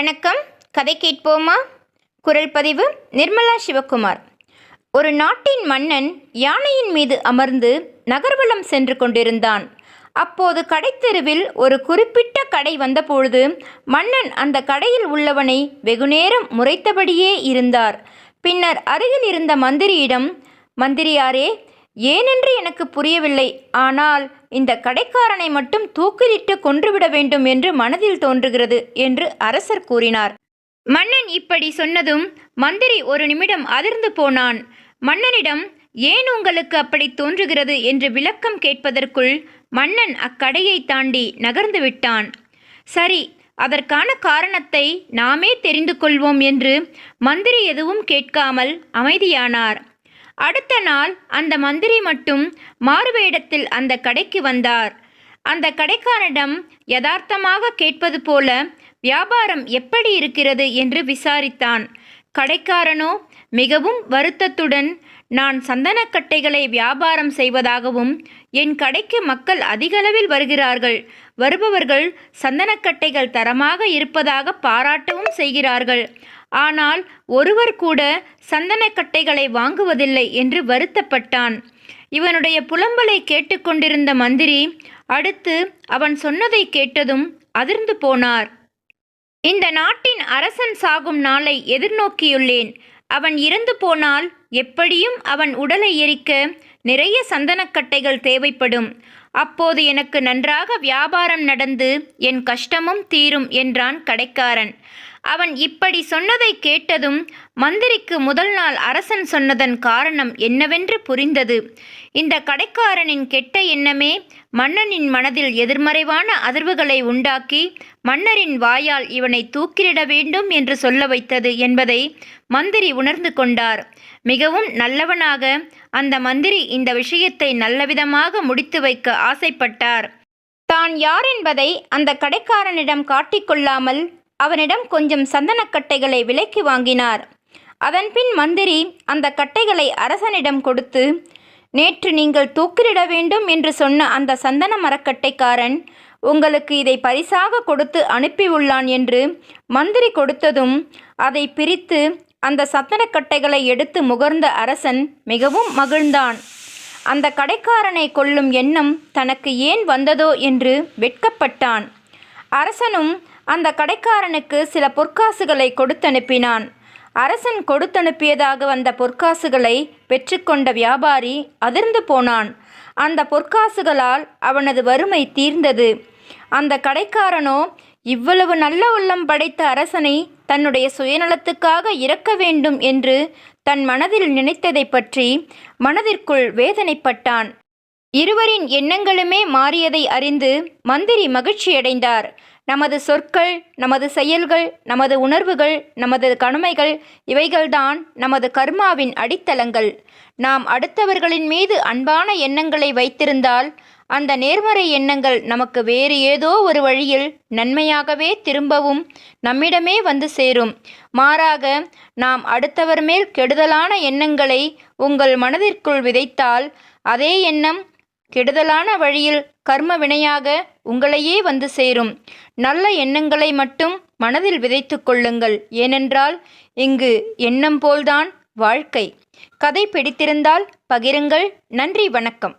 வணக்கம். கதை கேட்போமா? குரல் பதிவு நிர்மலா சிவகுமார். ஒரு நாட்டின் மன்னன் யானையின் மீது அமர்ந்து நகர்வலம் சென்று கொண்டிருந்தான். அப்போது கடைத்தெருவில் ஒரு குறிப்பிட்ட கடை வந்தபொழுது மன்னன் அந்த கடையில் உள்ளவனை வெகுநேரம் முறைத்தபடியே இருந்தார். பின்னர் அருகில் இருந்த மந்திரியிடம் மந்திரியாரே ஏனென்று எனக்கு புரியவில்லை. ஆனால் இந்த கடைக்காரனை மட்டும் தூக்கிலிட்டு கொன்றுவிட வேண்டும் என்று மனதில் தோன்றுகிறது என்று அரசர் கூறினார். மன்னன் இப்படி சொன்னதும் மந்திரி ஒரு நிமிடம் அதிர்ந்து போனான். மன்னனிடம் ஏன் உங்களுக்கு அப்படி தோன்றுகிறது? என்று விளக்கம் கேட்பதற்குள் மன்னன் அக்கடையை தாண்டி நகர்ந்து விட்டான். சரி அதற்கான காரணத்தை நாமே தெரிந்து கொள்வோம் என்று மந்திரி எதுவும் கேட்காமல் அமைதியானார். அடுத்த நாள் அந்த மந்திரி மட்டும் மாறுவேடத்தில் அந்த கடைக்கு வந்தார். அந்த கடைக்காரனிடம் யதார்த்தமாக கேட்பது போல வியாபாரம் எப்படி இருக்கிறது என்று விசாரித்தான். கடைக்காரனோ மிகவும் வருத்தத்துடன் நான் சந்தனக்கட்டைகளை வியாபாரம் செய்வதாகவும் என் கடைக்கு மக்கள் அதிகளவில் வருகிறார்கள். வருபவர்கள் சந்தனக்கட்டைகள் தரமாக இருப்பதாக பாராட்டவும் செய்கிறார்கள். ஆனால் ஒருவர் கூட சந்தனக்கட்டைகளை வாங்குவதில்லை என்று வருத்தப்பட்டான். இவனுடைய புலம்பலை கேட்டுக்கொண்டிருந்த மந்திரி அடுத்து அவன் சொன்னதை கேட்டதும் அதிர்ந்து போனார். இந்த நாட்டின் அரசன் சாகும் நாளை எதிர்நோக்கியுள்ளேன். அவன் இறந்து போனால் எப்படியும் அவன் உடலை எரிக்க நிறைய சந்தனக்கட்டைகள் தேவைப்படும். அப்போது எனக்கு நன்றாக வியாபாரம் நடந்து என் கஷ்டமும் தீரும் என்றான் கடைக்காரன். அவன் இப்படி சொன்னதை கேட்டதும் மந்திரிக்கு முதல் நாள் அரசன் சொன்னதன் காரணம் என்னவென்று புரிந்தது. இந்த கடைக்காரனின் கெட்ட எண்ணமே மன்னனின் மனதில் எதிர்மறைவான அதிர்வுகளை உண்டாக்கி மன்னரின் வாயால் இவனை தூக்கிலிட வேண்டும் என்று சொல்ல வைத்தது என்பதை மந்திரி உணர்ந்து கொண்டார். மிகவும் நல்லவனாக அந்த மந்திரி இந்த விஷயத்தை நல்லவிதமாக முடித்து வைக்க ஆசைப்பட்டார். தான் யார் என்பதை அந்த கடைக்காரனிடம் காட்டிக்கொள்ளாமல் அவனிடம் கொஞ்சம் சந்தனக்கட்டைகளை விலைக்கு வாங்கினார். அதன்பின் மந்திரி அந்த கட்டைகளை அரசனிடம் கொடுத்து நேற்று நீங்கள் தூக்கிலிட வேண்டும் என்று சொன்ன அந்த சந்தன மரக்கட்டைக்காரன் உங்களுக்கு இதை பரிசாக கொடுத்து அனுப்பியுள்ளான் என்று மந்திரி கொடுத்ததும் அதை பிரித்து அந்த சந்தனக்கட்டைகளை எடுத்து முகர்ந்த அரசன் மிகவும் மகிழ்ந்தான். அந்த கடைக்காரனை கொல்லும் எண்ணம் தனக்கு ஏன் வந்ததோ என்று வெட்கப்பட்டான். அரசனும் அந்த கடைக்காரனுக்கு சில பொற்காசுகளை கொடுத்தனுப்பினான். அரசன் கொடுத்தனுப்பியதாக வந்த பொற்காசுகளை பெற்றுக்கொண்ட வியாபாரி அதிர்ந்து போனான். அந்த பொற்காசுகளால் அவனது வறுமை தீர்ந்தது. அந்த கடைக்காரனோ இவ்வளவு நல்ல உள்ளம் படைத்த அரசனை தன்னுடைய சுயநலத்துக்காக இறக்க வேண்டும் என்று தன் மனதில் நினைத்ததை பற்றி மனதிற்குள் வேதனைப்பட்டான். இருவரின் எண்ணங்களுமே மாறியதை அறிந்து மந்திரி மகிழ்ச்சியடைந்தார். நமது சொற்கள் நமது செயல்கள் நமது உணர்வுகள் நமது கடமைகள் இவைகள்தான் நமது கர்மாவின் அடித்தளங்கள். நாம் அடுத்தவர்களின் மீது அன்பான எண்ணங்களை வைத்திருந்தால் அந்த நேர்மறை எண்ணங்கள் நமக்கு வேறு ஏதோ ஒரு வழியில் நன்மையாகவே திரும்பவும் நம்மிடமே வந்து சேரும். மாறாக நாம் அடுத்தவர் மேல் கெடுதலான எண்ணங்களை உங்கள் மனதிற்குள் விதைத்தால் அதே எண்ணம் கெடுதலான வழியில் கர்ம வினையாக உங்களையே வந்து சேரும். நல்ல எண்ணங்களை மட்டும் மனதில் விதைத்து கொள்ளுங்கள். ஏனென்றால் இங்கு எண்ணம் போல்தான் வாழ்க்கை. கதை பிடித்திருந்தால் பகிருங்கள். நன்றி வணக்கம்.